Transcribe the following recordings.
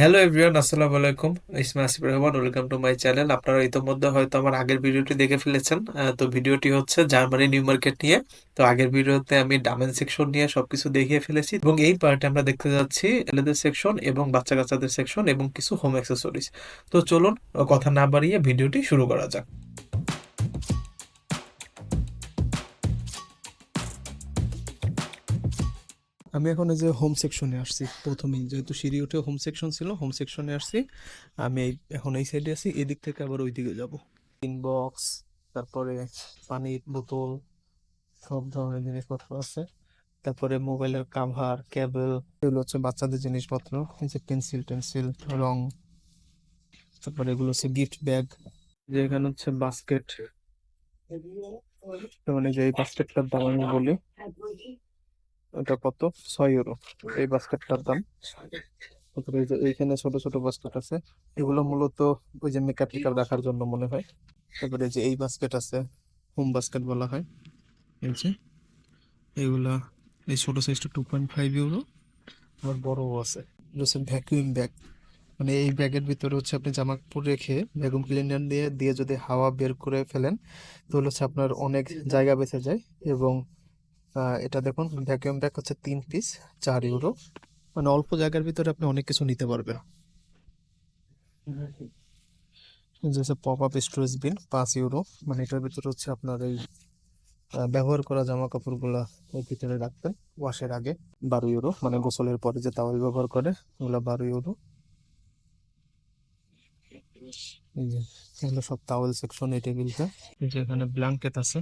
Hello everyone আসসালামু আলাইকুম। Isma Asif Rahman welcome to my channel আপনারা ইতোমধ্যে হয়তো আমার আগের ভিডিওটি দেখে ফেলেছেন। তো ভিডিওটি হচ্ছে জার্মানি নিউ মার্কেট নিয়ে। তো আগের ভিডিওতে আমি ডামেন সেকশন নিয়ে সবকিছু দেখিয়ে ফেলেছি। এবং এই পার্টে আমরা দেখতে যাচ্ছি এলেদের সেকশন এবং বাচ্চা কাচ্চাদের সেকশন এবং কিছু হোম অ্যাক্সেসরিজ তো চলুন, কথা না বাড়িয়ে ভিডিওটি শুরু করা যাক। আমি এখন এই যে হোম সেকশনে আসছি, প্রথমেই। যেহেতু সিঁড়ি উঠে হোম সেকশন ছিল হোম সেকশনে আসছি। আমি এখন এই সাইডে আছি, এদিক থেকে আবার ওই দিকে যাব ইনবক্স তারপরে পানির বোতল, সব ধরনের জিনিসপত্র আছে। তারপরে মোবাইলের কাভার কেবল এগুলো হচ্ছে বাচ্চাদের জিনিসপত্র। এই যে পেন্সিল টেন্সিল রং। তারপরে এগুলো হচ্ছে গিফট ব্যাগ যে এখানে হচ্ছে বাস্কেট মানে যে এই বাস্কেটটার দাম আমি বলি। এটা কত? ছয় ইউরো এই বাস্কেটটার দাম। তারপরে এইখানে ছোট ছোট বাস্কেট আছে। এগুলো মূলত ওই যে মেকআপ টেকআপ রাখার জন্য মনে হয়। তারপরে যে এই বাস্কেট আছে, হোম বাস্কেট বলা হয়। এই এগুলা, এই ছোট সাইজটা টু পয়েন্ট ফাইভ ইউরো আবার বড়ও আছে। হচ্ছে ভ্যাকুয়াম ব্যাগ মানে এই ব্যাগের ভিতরে হচ্ছে আপনি জামা কাপড় রেখে ভ্যাকুয়াম ক্লিনার দিয়ে দিয়ে যদি হাওয়া বের করে ফেলেন, তাহলে হচ্ছে আপনার অনেক জায়গা বেঁচে যায় এবং এটা দেখুন ভ্যাকুয়াম ব্যাগ হচ্ছে তিন পিস চার ইউরো মানে অল্প জায়গার ভিতরে আপনি অনেক কিছু নিতে পারবেন। যে পপ আপ স্টোরেজ বিন পাঁচ ইউরো মানে এটার ভিতরে হচ্ছে আপনার এই ব্যবহার করা জামা কাপড়গুলা ওর ভিতরে রাখবেন, ওয়াশের আগে বারো ইউরো মানে গোসলের পরে যে তাওয়াল ব্যবহার করে, ওগুলো বারো ইউরো এই যে, এগুলো সব তাওয়েল সেকশন এই টেবিলটা। এই যে এখানে ব্ল্যাঙ্কেট আছে।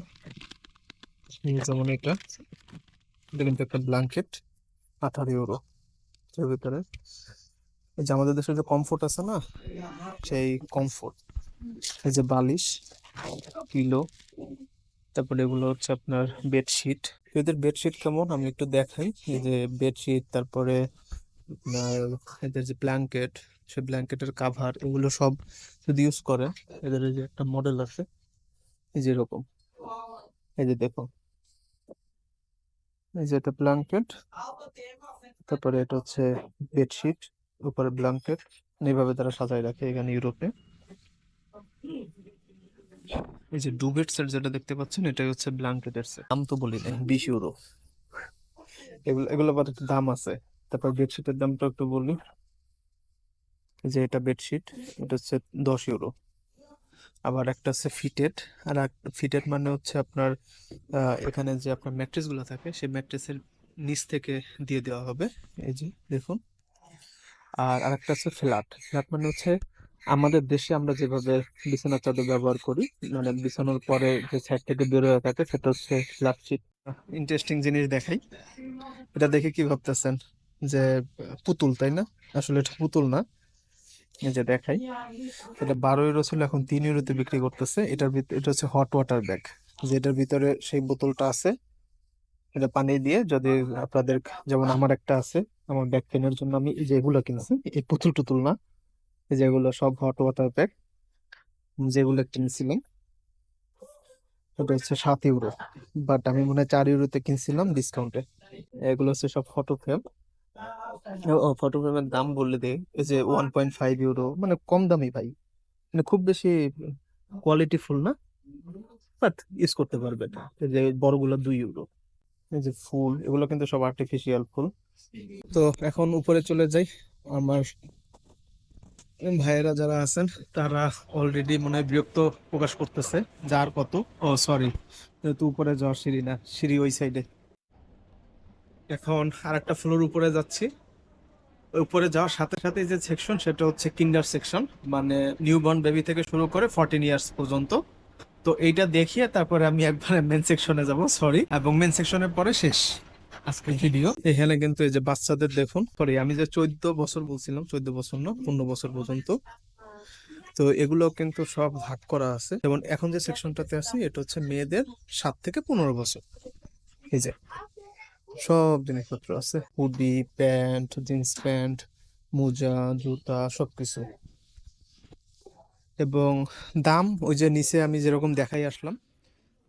যেমন এটা এটা কিন্তু একটা ব্ল্যাঙ্কেট আঠারো ইউরো এর ভিতরে এই যে আমাদের দেশে যে কমফোর্ট আছে না, সেই কমফোর্ট এই যে বালিশ পিলো তারপরে এগুলো হচ্ছে আপনার বেডশিট এদের বেডশিট কেমন? আমি একটু দেখাই। এই যে বেডশিট তারপরে আপনার এদের যে ব্ল্যাঙ্কেট সে ব্ল্যাঙ্কেটের কাভার এগুলো সব যদি ইউজ করে, এদের যে একটা মডেল আছে, এই যে এরকম। এই যে দেখো এই যে এটা ব্ল্যাঙ্কেট তারপরে এটা হচ্ছে বেডশিট উপরে ব্ল্যাঙ্কেট এইভাবে তারা সাজায় রাখে এখানে ইউরোপে। এই যে ডুবেট সেট যেটা দেখতে পাচ্ছেন, এটাই হচ্ছে ব্ল্যাঙ্কেটের সেট দাম তো বলি নাই, বিশ ইউরো এগুলো এগুলো আবার একটু দাম আছে। তারপর বেডশিটের দামটা একটু বলি। যে এটা বেডশিট এটা হচ্ছে দশ ইউরো আবার একটা আছে ফিটেড আর ফিটেড মানে হচ্ছে আপনার এখানে যে আপনার ম্যাট্রেসগুলো থাকে, সেই ম্যাট্রেসের নিচ থেকে দিয়ে দেওয়া হবে। এই যে, দেখুন। আর আরেকটা আছে ফ্ল্যাট ফ্ল্যাট মানে হচ্ছে আমাদের দেশে আমরা যেভাবে বিছানার চাদর ব্যবহার করি মানে বিছানোর পরে যে সাইড থেকে বের হয়ে থাকে, সেটা হচ্ছে ফ্ল্যাট শিট ইন্টারেস্টিং জিনিস দেখাই। এটা দেখে কি ভাবতেছেন? যে, পুতুল, তাই না? আসলে এটা পুতুল না। যে দেখাই এটা বারো ইউরো ছিল, এখন তিন ইউরোতে বিক্রি করতেছে। এটার এটা হচ্ছে হট ওয়াটার ব্যাগ যেটার ভিতরে সেই বোতলটা আছে। এটা পানি দিয়ে যদি আপনাদের, যেমন আমার একটা আছে, আমার ব্যাগ কেনার জন্য আমি এই যে এগুলো কিনছি, এই পুতুল টুতুল না যেগুলো সব হট ওয়াটার ব্যাগ যেগুলো কিনছিলাম ওটা হচ্ছে সাত ইউরো বাট আমি মনে হয় চার ইউরোতে কিনছিলাম ডিসকাউন্টে এগুলো হচ্ছে সব ফটো ফ্রেম ও ফটো ফ্রেমের দাম বললে দে। এই যে ওয়ান পয়েন্ট ফাইভ ইউরো মানে কম দামি ভাই। মানে খুব বেশি কোয়ালিটি ফুল না? বাট ইউজ করতে পারবেন এই যে বড়গুলো দুই ইউরো এই যে ফুল এগুলো কিন্তু সব আর্টিফিশিয়াল ফুল তো এখন উপরে চলে যাই। আমার ভাইয়েরা যারা আছেন, তারা অলরেডি মনে হয় বিরক্ত প্রকাশ করতেছে। যার কত? ও সরি যেহেতু উপরে যাওয়ার সিঁড়ি না, সিঁড়ি ওই সাইডে এখন আর একটা ফ্লোর উপরে যাচ্ছি। উপরে যাওয়ার সাথে সাথে যে সেকশন সেটা হচ্ছে কিন্ডার সেকশন মানে নিউবর্ন বেবি থেকে শুরু করে ফর্টিন ইয়ার্স পর্যন্ত। তো এইটা দেখিয়ে তারপরে আমি একবারে মেন সেকশনে যাব সরি এবং মেন সেকশনের পরে শেষ আজকের ভিডিও এখানে কিন্তু এই যে বাচ্চাদের দেখুন সরি আমি যে চোদ্দ বছর বলছিলাম, চোদ্দ বছর না, পনেরো বছর পর্যন্ত। তো এগুলো কিন্তু সব ভাগ করা আছে। যেমন এখন যে সেকশনটাতে আছে, এটা হচ্ছে মেয়েদের সাত থেকে পনেরো বছর। এই যে সব জিনিসপত্র আছে। হুডি, প্যান্ট, জিন্স প্যান্ট, মোজা, জুতা সব কিছু এবং দাম, ওই যে নিচে আমি যেরকম দেখাই আসলাম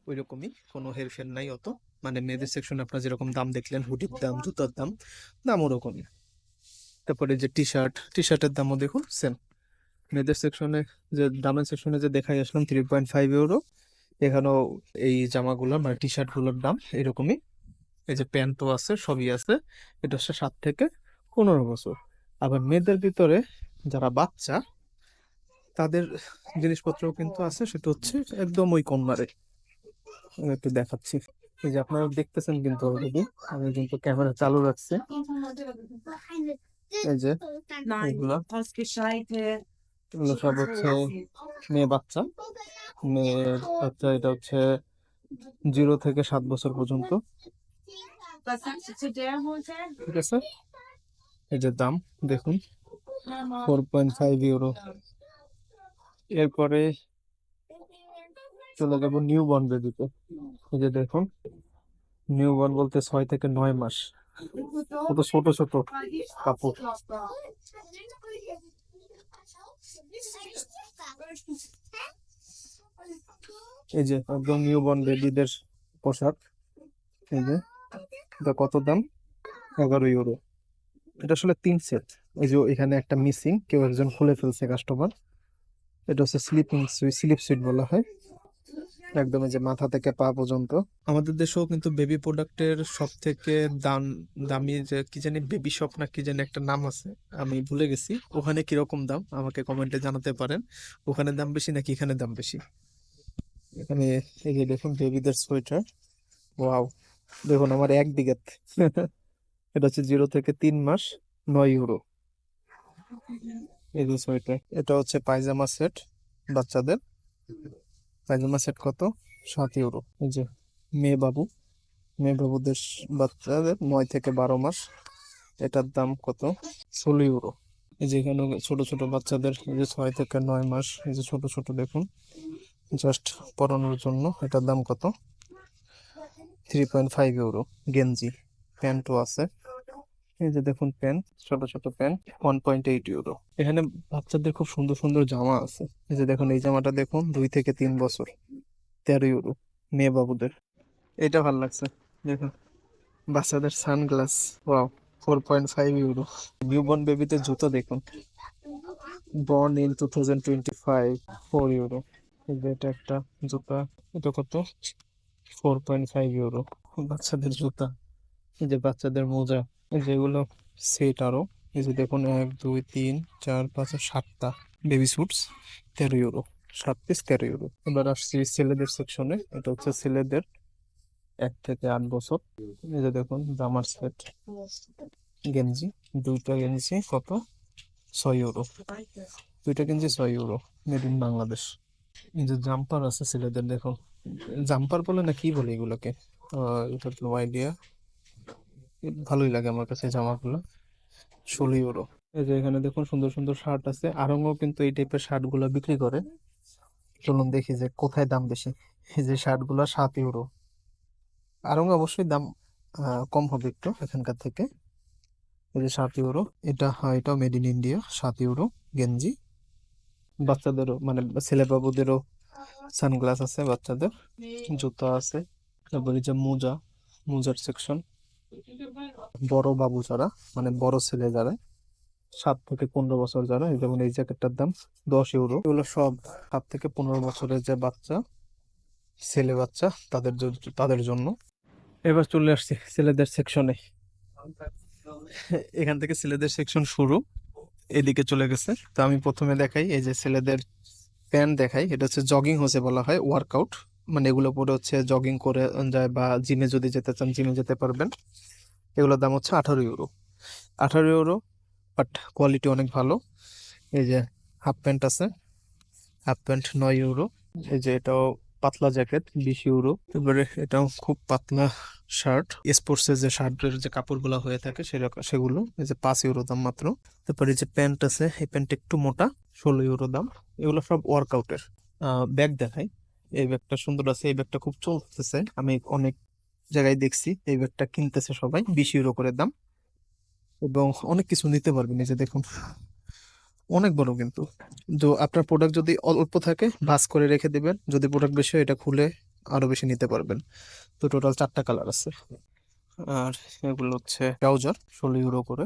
ওই রকমই কোনো হেরফের নাই অত। মানে মেয়েদের সেকশনে আপনার যেরকম দাম দেখলেন, হুডির দাম, জুতার দাম দাম ওরকমই। তারপরে যে টি শার্ট টি শার্টের দামও দেখুন সেম মেয়েদের সেকশনে যে, দামের সেকশনে যে দেখাই আসলাম থ্রি পয়েন্ট ফাইভ ইউরো এখানেও এই জামাগুলোর মানে টি শার্টগুলোর দাম এরকমই। এই যে প্যান্টও আছে, সবই আছে। এটা হচ্ছে সাত থেকে পনেরো বছর। আবার মেয়েদের ভিতরে যারা বাচ্চা, তাদের জিনিসপত্রও কিন্তু আছে, সেটা হচ্ছে একদম ওই আমি একটু দেখাচ্ছি। এই যে আপনারা দেখতেছেন কিন্তু অলরেডি, আমি কিন্তু ক্যামেরা চালু রাখছি। এই যে এগুলো। সব হচ্ছে মেয়ে বাচ্চা। মেয়ে বাচ্চা, এটা হচ্ছে জিরো থেকে সাত বছর পর্যন্ত। ঠিক আছে এই যে দাম দেখুন। ফোর পয়েন্ট ফাইভ ইউরো এরপরে চলে যাব নিউ বর্ন বেবিতে এই যে দেখুন নিউ বর্ন বলতে ছয় থেকে নয় মাস। কত ছোট ছোট কাপড়। এই যে একদম নিউ বর্ন বেবিদের পোশাক। এই যে। এটা কত দাম? এগারো ইউরো এটা আসলে তিন সেট এই যে এখানে একটা মিসিং কেউ একজন খুলে ফেলছে কাস্টমার এটা হচ্ছে স্লিপিং সুইট স্লিপ সুইট বলা হয়। একদম এই যে মাথা থেকে পা পর্যন্ত। আমাদের দেশেও কিন্তু বেবি প্রোডাক্টের সব থেকে দাম দামি যে কি জানি বেবি শপ না কি জানি একটা নাম আছে আমি ভুলে গেছি। ওখানে কীরকম দাম? আমাকে কমেন্টে জানাতে পারেন। ওখানে দাম বেশি নাকি এখানে দাম বেশি? এখানে এই যে দেখুন বেবিদের সোয়েটার ওয়াও দেখুন, আমার এক বিঘা এটা হচ্ছে জিরো থেকে তিন মাস নয় ইউরো। এই যে সোয়েটার এটা হচ্ছে পায়জামা সেট বাচ্চাদের। পায়জামা সেট কত? সাত ইউরো। এই যে মেয়ে বাবু। মেয়ে বাবুদের বাচ্চাদের নয় থেকে বারো মাস। এটার দাম কত? ষোলো ইউরো। এই যে এখানে ছোট ছোট বাচ্চাদের যে ছয় থেকে নয় মাস। এই যে ছোট ছোট দেখুন। জাস্ট পরানোর জন্য এটার দাম কত? থ্রি পয়েন্ট ফাইভ ইউরো গেঞ্জি প্যান্টও আছে। এই যে দেখুন প্যান্ট ছোট ছোট pant one point eight euro এখানে বাচ্চাদের খুব সুন্দর সুন্দর জামা আছে। এই যে দেখুন, এই জামাটা দেখুন, দুই থেকে তিন বছর, তেরো ইউরো মেয়ে বাবুদের। এটা ভালো লাগছে, দেখুন। বাচ্চাদের sunglass, wow four point five euro newborn বেবিতে জুতো দেখুন। Born in two thousand twenty five four euro এই যে এটা একটা জুতা, এটা কত? ফোর পয়েন্ট ফাইভ ইউরো বাচ্চাদের জুতা। এই যে বাচ্চাদের মোজা যেগুলো সেট আরও। এই যে দেখুন, এক, দুই, তিন, চার, পাঁচ সাতটা বেবি স্যুটস তেরো ইউরো সাত পিস তেরো ইউরো এবার আসছি ছেলেদের সেকশনে এটা হচ্ছে ছেলেদের এক থেকে আট বছর। এই যে দেখুন, জামার সেট গেঞ্জি, দুইটা গেঞ্জি কত? ছয় ইউরো দুইটা গেঞ্জি ছয় ইউরো মেড ইন বাংলাদেশ। এই যে জাম্পার আছে ছেলেদের, দেখুন। জাম্পার বলে না কি বলে এগুলোকে? আইডিয়া ভালোই লাগে আমার কাছে জামাগুলো। ষোলো ইউরো এই যে এখানে দেখুন সুন্দর সুন্দর শার্ট আছে। আরঙও কিন্তু এই টাইপের শার্টগুলো বিক্রি করে। চলুন দেখি যে কোথায় দাম বেশি। এই যে শার্টগুলো সাত ইউরো আরঙ অবশ্যই দাম কম হবে একটু এখানকার থেকে। এই যে সাত ইউরো এটা, হয়, এটাও মেড ইন ইন্ডিয়া সাত ইউরো গেঞ্জি। বাচ্চাদেরও মানে ছেলে বাবুদেরও সানগ্লাস আছে বাচ্চাদের, জুতা আছে, তারপরে যে মোজা, মোজার সেকশন বড় বাবু যারা মানে বড় ছেলে যারা, সাত থেকে পনেরো বছর যারা যেমন এই জ্যাকেটটার দাম দশ ইউরো এগুলো সব সাত থেকে পনেরো বছরের যে বাচ্চা, ছেলে বাচ্চা, তাদের তাদের জন্য। এবার চলে আসছি ছেলেদের সেকশনে এখান থেকে ছেলেদের সেকশন শুরু, এদিকে চলে গেছে। তো আমি প্রথমে দেখাই, এই যে ছেলেদের প্যান্ট দেখাই, এটা হচ্ছে জগিং হোসে বলা হয় ওয়ার্কআউট মানে এগুলো পরে হচ্ছে জগিং করে যায় বা জিমে যদি যেতে চান জিমে যেতে পারবেন। এগুলোর দাম হচ্ছে আঠারো ইউরো আঠারো ইউরো বাট কোয়ালিটি অনেক ভালো। এই যে হাফ প্যান্ট আছে হাফ প্যান্ট নয় ইউরো এই যে এটাও পাতলা জ্যাকেট বিশ ইউরো এবারে এটাও খুব পাতলা শার্ট স্পোর্টসের যে শার্টের যে কাপড়গুলো হয়ে থাকে সেগুলো, এই যে পাঁচ ইউরো দাম মাত্র। তারপরে যে প্যান্ট আছে, এই প্যান্ট একটু মোটা, ষোলো ইউরো দাম। এগুলো সব ওয়ার্কআউটের ব্যাগ দেখাই। এই ব্যাগটা সুন্দর আছে, এই ব্যাগটা খুব চলতেছে। আমি অনেক জায়গায় দেখছি, এই ব্যাগটা কিনতেছে সবাই, বিশ ইউরো করে দাম। এবং অনেক কিছু নিতে পারবেন এই যে দেখুন। অনেক বড় কিন্তু। তো আপনার প্রোডাক্ট যদি অল্প থাকে ভাস করে রেখে দিবেন। যদি প্রোডাক্ট বেশি হয়, এটা খুলে আরও বেশি নিতে পারবেন। তো টোটাল চারটা কালার আছে। আর এগুলো হচ্ছে ট্রাউজার ষোলো ইউরো করে।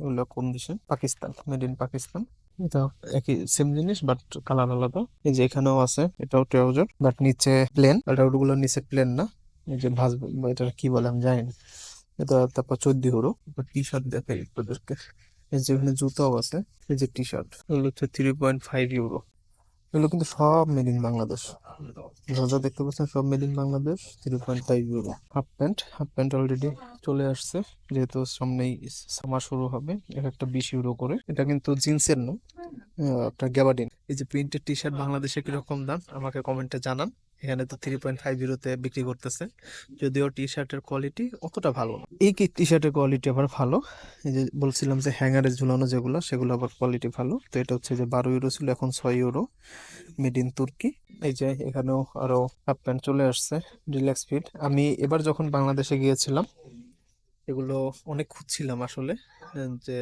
এগুলো কোন দেশে? Pakistan made in Pakistan. এটা একই সেম জিনিস বাট কালার আলাদা। এই যে এখানেও আছে এটাও ট্রাউজার বাট নিচে প্লেনগুলো নিচে প্লেন না। এই যে ভাঁজ এটা কি বলে আমি জানি না। এটা তারপর চোদ্দ ইউরো টি শার্ট দেখাই তোদেরকে এই যে এখানে জুতাও আছে এই যে টি শার্ট এগুলো হচ্ছে থ্রি পয়েন্ট ফাইভ ইউরো এগুলো কিন্তু সব মেড ইন বাংলাদেশ যা দেখতে পাচ্ছেন সব made in Bangladesh three point five euro half pant half pant already চলে আসছে। যেহেতু সামনেই সামার শুরু হবে এটা একটা বিশ ইউরো করে। এটা কিন্তু জিন্সের না। আহ, একটা গ্যাবাডিন এই যে প্রিন্টের টি শার্ট বাংলাদেশে কীরকম দাম আমাকে কমেন্টে জানান। এখানে তো থ্রি পয়েন্ট ফাইভ জিরোতে বিক্রি করতেছে। যদিও টি শার্টের কোয়ালিটি অতটা ভালো এই কি টি শার্টের কোয়ালিটি আবার ভালো? এই যে বলছিলাম যে হ্যাঙ্গারে ঝুলানো যেগুলো, সেগুলো আবার কোয়ালিটি ভালো। তো এটা হচ্ছে যে বারো ইউরো ছিল, এখন ছয় ইউরো মেড ইন তুর্কি এই যে এখানেও আরও হাফ প্যান্ট চলে আসছে রিল্যাক্স ফিট আমি এবার যখন বাংলাদেশে গিয়েছিলাম এগুলো অনেক খুঁজছিলাম আসলে, যে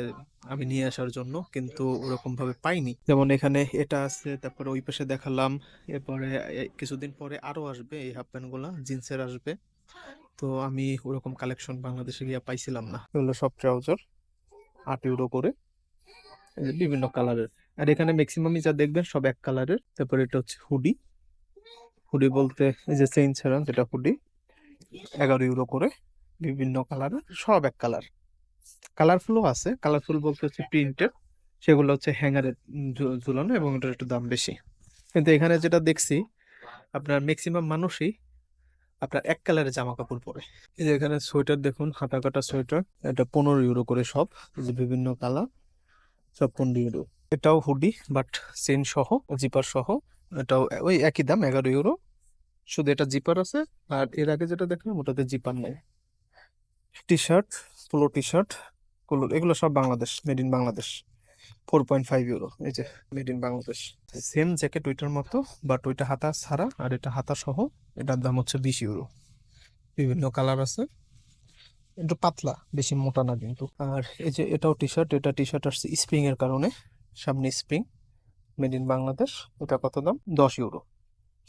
আমি নিয়ে আসার জন্য, কিন্তু ওরকম ভাবে পাইনি। যেমন এখানে এটা আছে, তারপরে ওই পাশে দেখালাম, এরপরে কিছুদিন পরে আরও আসবে এই হাফ প্যান্টগুলা, জিন্সের আসবে। তো আমি ওরকম কালেকশন বাংলাদেশে গিয়ে পাইছিলাম না। এগুলো সব ট্রাউজার, আট ইউরো করে বিভিন্ন কালারের। আর এখানে ম্যাক্সিমামই যা দেখবেন সব এক কালারের। তারপরে এটা হচ্ছে হুডি। হুডি বলতে এই যে চেইন ছাড়া যেটা হুডি, এগারো ইউরো করে। বিভিন্ন কালারের সব এক কালার কালারফুলও আছে কালারফুল বলতে হচ্ছে প্রিন্টের সেগুলো হচ্ছে হ্যাঙ্গারে ঝুলানো এবং ওটার একটু দাম বেশি। কিন্তু এখানে যেটা দেখছি আপনার ম্যাক্সিমাম মানুষই আপনার এক কালারের জামা কাপড় পরে। এই যে এখানে সোয়েটার দেখুন হাতা কাটা সোয়েটার এটা পনেরো ইউরো করে সব যে বিভিন্ন কালার সব পনেরো ইউরো এটাও হুডি বাট চেন সহ জিপার সহ এটাও ওই একই দাম এগারো ইউরো শুধু এটা জিপার আছে আর এর আগে যেটা দেখলাম ওটাতে জিপার নেই। T shirt polo T shirt কুলো এগুলো সব Bangladesh made in Bangladesh. Four point five euro এই যে made in Bangladesh. Same jacket ওইটার মতো বাট ওইটা হাতা ছাড়া আর এটা হাতা সহ, এটার দাম হচ্ছে বিশ ইউরো বিভিন্ন কালার আছে। একটু পাতলা, বেশি মোটা না কিন্তু। আর এই যে এটাও টি শার্ট এটা টি শার্ট আসছে স্প্রিং এর কারণে। সামনে স্প্রিং মেড ইন বাংলাদেশ ওটা কত দাম? দশ ইউরো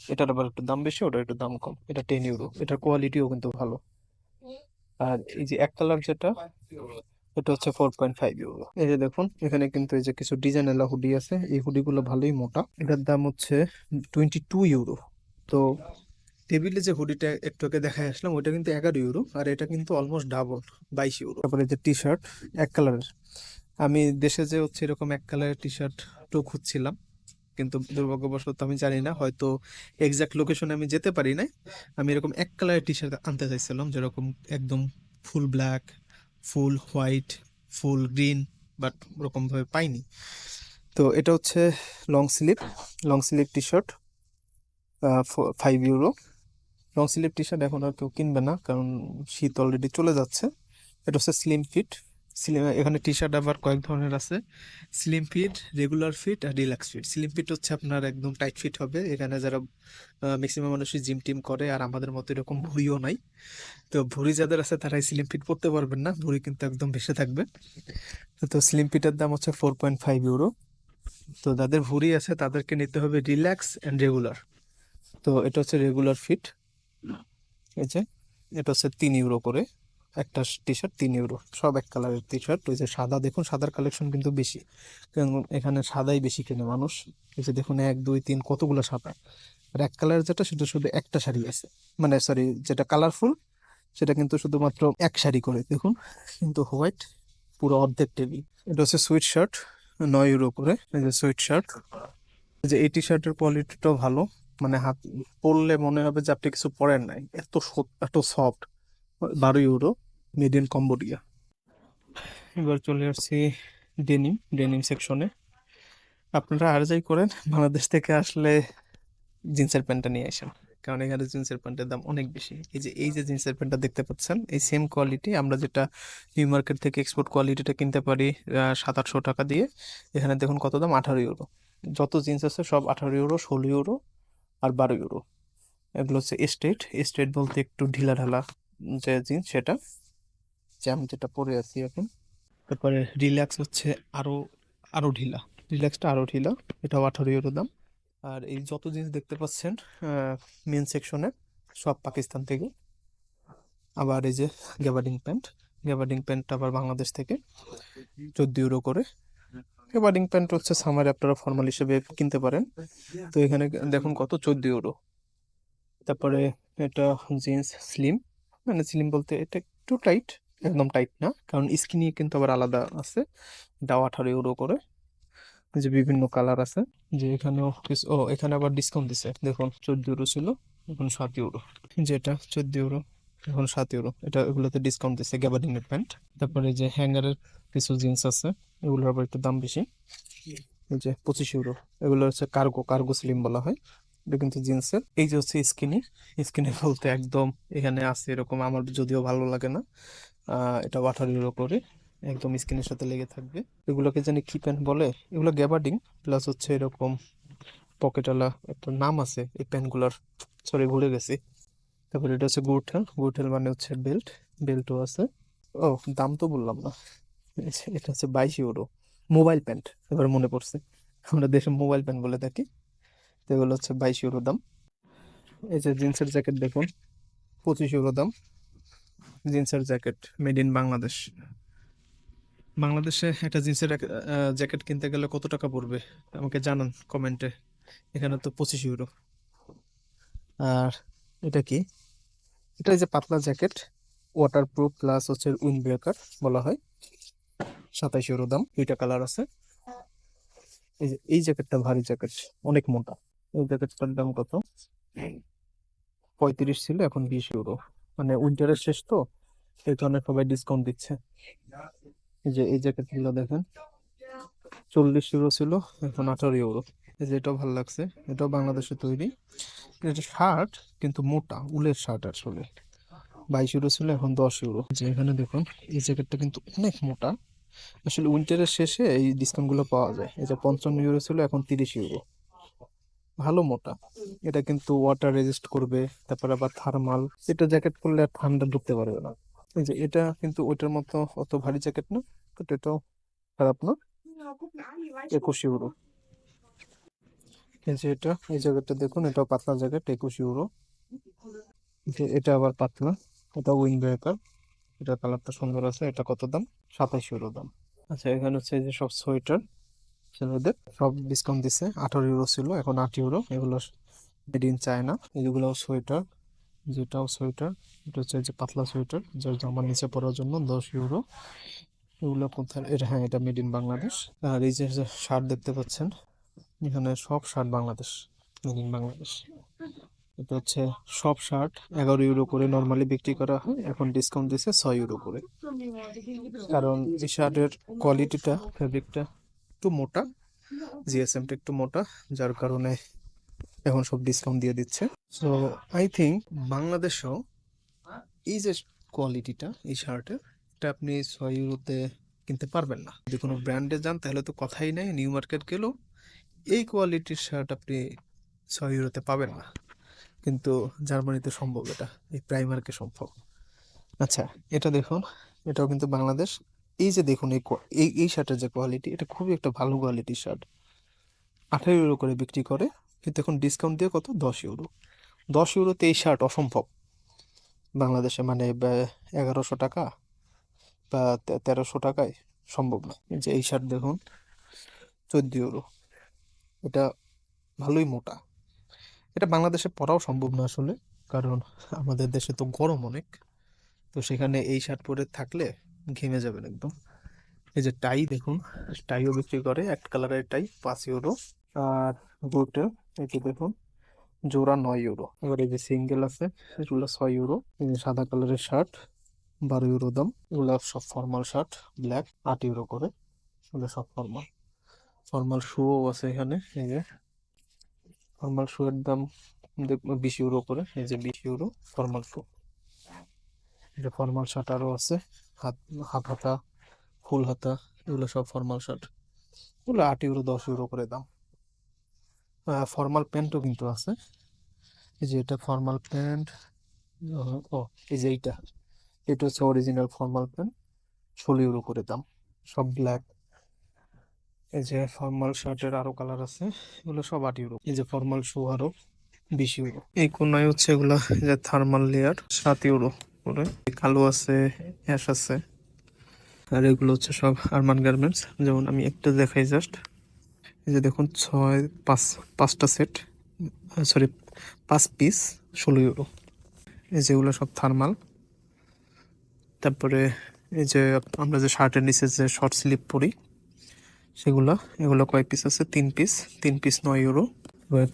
এটার আবার একটু দাম বেশি, ওটার একটু দাম কম। এটা টেন ইউরো এটার কোয়ালিটিও কিন্তু ভালো। আর এই যে এক কালার যেটা এটা হচ্ছে ফোর পয়েন্ট ফাইভ ইউরো এই যে দেখুন, এখানে কিন্তু এই যে কিছু ডিজাইন এলা হুডি আছে, এই হুডিগুলো ভালোই মোটা। এটার দাম হচ্ছে টোয়েন্টি টু ইউরো তো টেবিলে যে হুডিটা একটু আগে দেখায় আসলাম, ওইটা কিন্তু এগারো ইউরো আর এটা কিন্তু অলমোস্ট ডাবল বাইশ ইউরো তারপরে যে টি শার্ট এক কালারের আমি দেশে যে হচ্ছে এরকম এক কালারের টি শার্ট খুঁজছিলাম কিন্তু দুর্ভাগ্যবশত আমি জানি না, হয়তো এক্সাক্ট লোকেশনে আমি যেতে পারি না আমি এরকম এক কালারের টি শার্ট আনতে চাইছিলাম, যেরকম একদম full black full white full green but ওরকমভাবে পাইনি। তো এটা হচ্ছে long sleeve long sleeve T shirt five euro long sleeve T shirt এখন আর কেউ কিনবে না, কারণ শীত অলরেডি চলে যাচ্ছে। এটা হচ্ছে স্লিম ফিট এখানে টি শার্ট আবার কয়েক ধরনের আছে। স্লিম ফিট রেগুলার ফিট আর রিল্যাক্স ফিট স্লিম ফিট হচ্ছে আপনার একদম টাইট ফিট হবে। এখানে যারা ম্যাক্সিমাম মানুষই জিম টিম করে আর আমাদের মতো এরকম ভুঁড়িও নাই। তো ভুঁড়ি যাদের আছে তারাই স্লিম ফিট পড়তে পারবেন না। ভুঁড়ি কিন্তু একদম ভেসে থাকবে। তো স্লিম ফিটের দাম হচ্ছে ফোর পয়েন্ট ফাইভ ইউরো তো যাদের ভুঁড়ি আছে তাদেরকে নিতে হবে রিল্যাক্স অ্যান্ড রেগুলার তো এটা হচ্ছে রেগুলার ফিট এটা হচ্ছে তিন ইউরো করে। একটা টি শার্ট তিন ইউরো সব এক কালারের টি শার্ট ওই যে সাদা, দেখুন সাদার কালেকশন কিন্তু বেশি। এখানে সাদাই বেশি কেনে মানুষ। এই যে দেখুন এক, দুই, তিন, কতগুলো সাদা। আর এক কালার যেটা, সেটা শুধু একটা শাড়ি আছে। মানে সরি যেটা কালারফুল সেটা কিন্তু শুধুমাত্র এক শাড়ি করে, দেখুন। কিন্তু হোয়াইট পুরো অর্ধেক টেবিল। এটা হচ্ছে সুইট শার্ট নয় ইউরো করে। এই যে সুইট শার্ট যে এই টি শার্টের কোয়ালিটিটাও ভালো। মানে হাত, পরলে মনে হবে যে আপনি কিছু পরেন নাই। এত এত সফট বারো ইউরো মেড ইন কম্বোডিয়া। এবার চলে আসছি ডেনিম ডেনিম সেকশনে আপনারা আর যাই করেন, বাংলাদেশ থেকে আসলে জিন্সের প্যান্টটা নিয়ে আসেন। কারণ এখানে জিন্সের প্যান্টের দাম অনেক বেশি। এই যে এই যে জিন্সের প্যান্টটা দেখতে পাচ্ছেন, এই সেম কোয়ালিটি আমরা যেটা নিউ মার্কেট থেকে এক্সপোর্ট কোয়ালিটিটা কিনতে পারি সাত আটশো টাকা দিয়ে, এখানে দেখুন কত দাম? আঠারো ইউরো যত জিন্স আছে সব আঠারো ইউরো ষোলো ইউরো আর বারো ইউরো এগুলো হচ্ছে স্টেট স্টেট বলতে একটু ঢিলা ঢালা যে জিন্স, সেটা যে আমি যেটা পরে আছি এখন। তারপরে রিল্যাক্স হচ্ছে আরও আরও ঢিলা। রিল্যাক্সটা আরও ঢিলা, এটাও আঠারো ইউরো দাম। আর এই যত জিনিস দেখতে পাচ্ছেন মেন সেকশনে সব পাকিস্তান থেকে। আবার এই যে গ্যাবার্ডিং প্যান্ট গ্যাবার্ডিং প্যান্ট আবার বাংলাদেশ থেকে, চোদ্দ ইউরো করে। গ্যাবার্ডিং প্যান্ট হচ্ছে সামারে আপনারা ফর্মাল হিসেবে কিনতে পারেন। তো এখানে দেখুন কত, চোদ্দ ইউরো। তারপরে এটা জিন্স স্লিম মানে স্লিম বলতে এটা একটু টাইট একদম টাইট না। কারণ স্কিনি কিন্তু আবার আলাদা আছে। এটাও আঠারো ইউরো করে। যে বিভিন্ন কালার আছে। যে এখানেও ও, এখানে আবার ডিসকাউন্ট দিছে। দেখুন, চোদ্দ ইউরো ছিল, এখন সাত ইউরো যেটা চোদ্দ ইউরো এখন সাত ইউরো এটা এগুলোতে ডিসকাউন্ট দিছে গ্যাবার্ডিং এর প্যান্ট তারপরে যে হ্যাঙ্গারের কিছু জিন্স আছে, এগুলোর আবার একটু দাম বেশি। এই যে পঁচিশ ইউরো এগুলো হচ্ছে কার্গো কার্গো স্লিম বলা হয়। এটা কিন্তু জিন্সের এই যে হচ্ছে স্কিনি স্কিনি বলতে একদম এখানে আছে এরকম। আমার যদিও ভালো লাগে না। এটা আঠারো ইউরো করে একদম স্কিনের সাথে লেগে থাকবে। এগুলোকে জানি কি প্যান্ট বলে, এগুলো গ্যাবার্ডিং প্লাস হচ্ছে এরকম পকেটওয়ালা একটা নাম আছে, এই প্যান্টগুলোর সরি ভুলে গেছি। তারপরে এটা হচ্ছে গুরঠেল গুরঠেল মানে হচ্ছে বেল্ট বেল্টও আছে। ও, দাম তো বললাম না। এটা হচ্ছে বাইশ ইউরো মোবাইল প্যান্ট এবার মনে পড়ছে। আমরা দেশে মোবাইল প্যান্ট বলে থাকি। তো এগুলো হচ্ছে বাইশ ইউরো দাম। এই যে জিন্সের জ্যাকেট দেখুন, পঁচিশ ইউরো দাম। জিন্সের জ্যাকেট মেড ইন বাংলাদেশ। বাংলাদেশে একটা জিন্সের জ্যাকেট কিনতে গেলে কত টাকা পড়বে? আমাকে জানান কমেন্টে। এখানে তো পঁচিশ ইউরো। আর এটা কি? এটা যে পাতলা জ্যাকেট ওয়াটার প্রুফ প্লাস হচ্ছে উইন্ড ব্রেকার বলা হয়। সাতাইশ ইউরো দাম, দুইটা কালার আছে। এই যে এই জ্যাকেটটা ভারী জ্যাকেট, অনেক মোটা। এই জ্যাকেটটার দাম কত? পঁয়ত্রিশ ছিল, এখন বিশ ইউরো। মানে উইন্টারের শেষ তো এই কারণে সবাই ডিসকাউন্ট দিচ্ছে। এই যে, এই জ্যাকেটগুলো দেখেন, চল্লিশ ইউরো ছিল, এখন আঠারো ইউরো এই যে, এটাও ভালো লাগছে, এটাও বাংলাদেশে তৈরি। এটা শার্ট কিন্তু মোটা, উলের শার্ট আসলে। বাইশ ইউরো ছিল, এখন দশ ইউরো যে, এখানে দেখুন, এই জ্যাকেটটা কিন্তু অনেক মোটা। আসলে উইন্টারের শেষে এই ডিসকাউন্টগুলো পাওয়া যায়। এই যে, পঞ্চান্ন ইউরো ছিল, এখন তিরিশ ইউরো ভালো মোটা। এটা কিন্তু ওয়াটার রেজিস্ট করবে তারপর আবার থার্মাল এটা জ্যাকেট পরলে আর ঠান্ডা ঢুকতে পারবে না। এই যে এটা কিন্তু ওইটার মতো অত ভারী জ্যাকেট না বাট এটাও খারাপ না। একুশ ইউরো এই যে এটা এই জ্যাকেটটা দেখুন এটাও পাতলা জ্যাকেট একুশ ইউরো যে- এটা আবার পাতলা এটা উইন্ড ব্রেকার এটা কালারটা সুন্দর আছে এটা কত দাম? সাতাইশ ইউরো দাম। আচ্ছা এখানে হচ্ছে যে সব সোয়েটার ছেলেদের সব ডিসকাউন্ট দিছে, আঠারো ইউরো ছিল, এখন আট ইউরো এগুলো মেড ইন চায়না এগুলোও সোয়েটার, যেটাও সোয়েটার। এটা হচ্ছে যে পাতলা সোয়েটার, যার জামার নিচে পরার জন্য দশ ইউরো এগুলো কোথায়? এটা হ্যাঁ এটা মেড ইন বাংলাদেশ আর এই যে শার্ট দেখতে পাচ্ছেন, এখানে সব shirt Bangladesh made in Bangladesh এটা হচ্ছে সব শার্ট এগারো ইউরো করে নর্মালি বিক্রি করা হয়, এখন ডিসকাউন্ট দিছে ছয় ইউরো করে। কারণ এই শার্টের কোয়ালিটিটা ফেব্রিকটা একটু মোটা জিএসএমটা একটু মোটা, যার কারণে এখন সব ডিসকাউন্ট দিয়ে দিচ্ছে। সো আই থিঙ্ক বাংলাদেশেও এই যে কোয়ালিটিটা এই শার্টের এটা আপনি ছয় ইউরোতে কিনতে পারবেন না। যদি কোনো ব্র্যান্ডে যান, তাহলে তো কথাই নাই নিউ মার্কেট গেলেও এই কোয়ালিটির শার্ট আপনি ছয় ইউরোতে পাবেন না। কিন্তু জার্মানিতে সম্ভব এটা, এই প্রাইমার্কে সম্ভব। আচ্ছা এটা দেখুন, এটাও কিন্তু বাংলাদেশ। এই যে দেখুন, এই এই শার্টের যে কোয়ালিটি এটা খুবই একটা ভালো কোয়ালিটির শার্ট। আঠারো ইউরো করে বিক্রি করে কিন্তু এখন ডিসকাউন্ট দিয়ে কত? দশ ইউরো দশ ইউরোতে এই শার্ট অসম্ভব। বাংলাদেশে মানে এগারোশো টাকা বা তেরোশো টাকায় সম্ভব না। যে এই শার্ট দেখুন, চোদ্দ ইউরো এটা ভালোই মোটা। এটা বাংলাদেশে পরাও সম্ভব না আসলে, কারণ আমাদের দেশে তো গরম অনেক। তো সেখানে এই শার্ট পরে থাকলে ঘেমে যাবেন একদম। এই যে টাই দেখুন, টাইও বিক্রি করে, এক কালারের টাই, পাঁচ ইউরো আর বুটে যে দেখুন, জোড়া নয় ইউরো এবার এই যে সিঙ্গেল আছে, এগুলো ছয় ইউরো এই যে সাদা কালারের শার্ট বারো ইউরো দাম। এগুলো সব ফর্মাল শার্ট ব্ল্যাক আট ইউরো করে। এগুলো সব ফর্মাল ফর্মাল শুও আছে এখানে, এই যে। ফর্মাল শু এর দাম বিশ ইউরো করে। এই যে বিশ ইউরো ফর্মাল শু যে ফর্মাল শার্ট আরও আছে। হাত, হাফ হাতা, ফুল হাতা, এগুলো সব ফর্মাল শার্ট এগুলো আট ইউরো দশ ইউরো করে দাম। ফর্মাল প্যান্টও কিন্তু আছে। এই যে এটা ফর্মাল প্যান্ট ও, এই যে এইটা। এটা হচ্ছে অরিজিনাল ফর্মাল প্যান্ট ষোলো ইউরো করে দাম। সব ব্ল্যাক এই যে ফর্মাল শার্টের আরও কালার আছে, এগুলো সব আট ইউরো এই যে ফর্মাল শু আরও বিশ ইউরো এই কোনায় হচ্ছে এগুলা যে থার্মাল লেয়ার সাত ইউরো করে কালো আছে, অ্যাশ আছে। আর এগুলো হচ্ছে সব আরমান গার্মেন্টস যেমন আমি একটা দেখাই জাস্ট এই যে দেখুন, ছয়, পাঁচ, পাঁচটা সেট সরি পাঁচ পিস ষোলো ইউরো এই যেগুলো সব থার্মাল তারপরে এই যে আমরা যে শার্টের নিচে যে শর্ট স্লিপ পরি, সেগুলো, এগুলো কয় পিস আছে? তিন পিস তিন পিস নয় ইউরো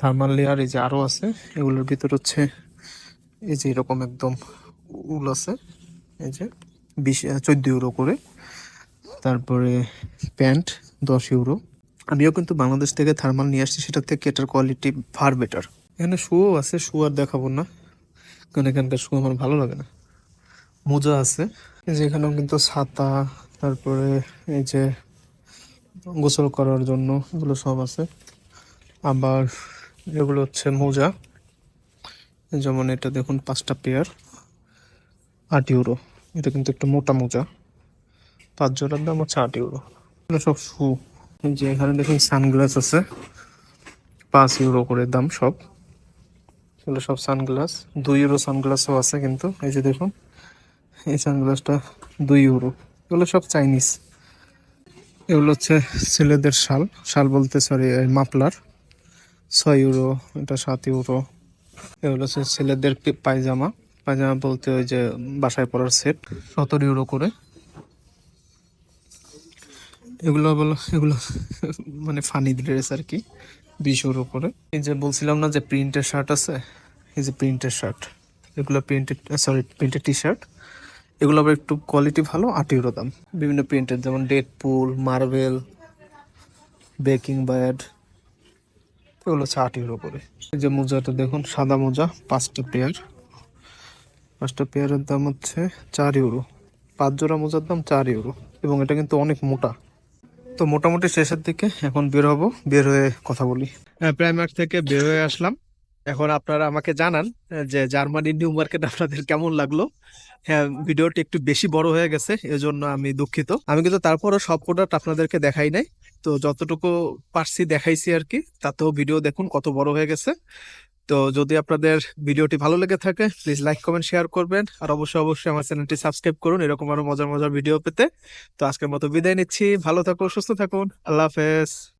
থার্মাল লেয়ার এই যে আরও আছে, এগুলোর ভিতর হচ্ছে এই যে এরকম একদম উল আছে। এই যে বিশ চোদ্দ ইউরো করে। তারপরে প্যান্ট দশ ইউরো আমিও কিন্তু বাংলাদেশ থেকে থার্মাল নিয়ে আসছি সেটার থেকে এটার কোয়ালিটি ফার বেটার এখানে শুও আছে শু আর দেখাবো না। কারণ এখানকার শু আমার ভালো লাগে না। মোজা আছে। এই যে এখানেও কিন্তু ছাতা, তারপরে এই যে গোসল করার জন্য এগুলো সব আছে। আবার এগুলো হচ্ছে মোজা। যেমন এটা দেখুন, পাঁচটা পেয়ার আট ইউরো। এটা কিন্তু একটু মোটা মোজা। পাঁচ জোড়ার দাম হচ্ছে আট ইউরো। এগুলো সব শু। যে এখানে দেখুন সানগ্লাস আছে। পাঁচ ইউরো করে দাম সব। এগুলো সব সানগ্লাস। দুই ইউরো সানগ্লাসও আছে কিন্তু। এই যে দেখুন, এই সানগ্লাসটা দুই ইউরো। এগুলো সব চাইনিজ। এগুলো হচ্ছে ছেলেদের শাল। শাল বলতে সরি মাফলার। ছয় ইউরো, এটা সাত ইউরো। এগুলো হচ্ছে ছেলেদের পায়জামা। পায়জামা বলতে ওই যে বাসায় পরার সেট সতেরো ইউরো করে। এগুলো বলো, এগুলো মানে ফানি ড্রেস আর কি, বিশ ইউরো করে। এই যে বলছিলাম না যে প্রিন্টের শার্ট আছে, এই যে প্রিন্টের শার্ট এগুলো printed sorry printed T shirt এগুলো আবার একটু কোয়ালিটি ভালো, আট ইউরো দাম। বিভিন্ন প্রিন্টের, যেমন Deadpool marble baking bad এগুলো হচ্ছে আট ইউরো করে। এই যে মোজাটা দেখুন, সাদা মোজা, পাঁচটা পেয়ার পাঁচটা পেয়ারের দাম হচ্ছে চার ইউরো পাঁচ জোড়া মোজার দাম চার ইউরো এবং এটা কিন্তু অনেক মোটা। তো মোটামুটি শেষের দিকে এখন বের হব, বের হয়ে কথা বলি। প্রাইমার্ক থেকে বের হয়ে আসলাম। এখন আপনারা আমাকে জানান যে জার্মানি নিউ মার্কেট আপনাদের কেমন লাগল। হ্যাঁ ভিডিওটি একটু বেশি বড় হয়ে গেছে, এজন্য আমি দুঃখিত। আমি কিন্তু তারপরও সব প্রোডাক্ট আপনাদেরকে দেখাই নাই। তো যতটুকু পারছি দেখাইছি আর কি, তাতেও ভিডিও দেখুন, কত বড় হয়ে গেছে। তো যদি আপনাদের ভিডিওটি ভালো লেগে থাকে প্লিজ লাইক কমেন্ট শেয়ার করবেন। আর অবশ্যই অবশ্যই আমার চ্যানেলটি সাবস্ক্রাইব করুন, এরকম আরও মজার মজার ভিডিও পেতে। তো আজকের মতো বিদায় নিচ্ছি। ভালো থাকুন, সুস্থ থাকুন। আল্লাহ হাফেজ।